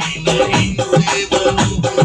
বাড়ি বাড়ি ঘুরে বেড়াবো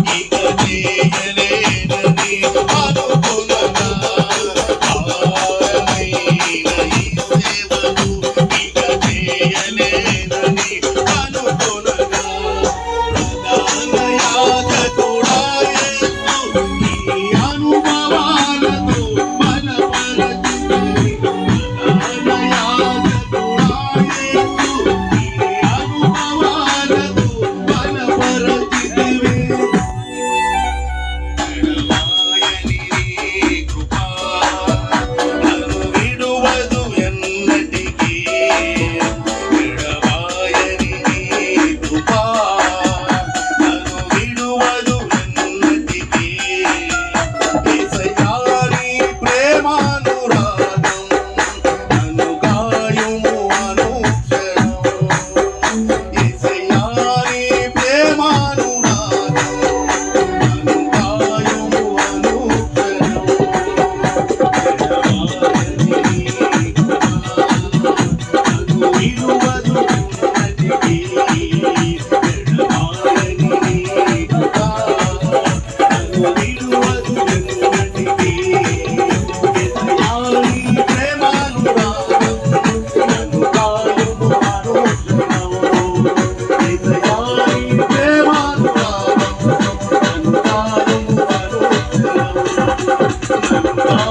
Oh,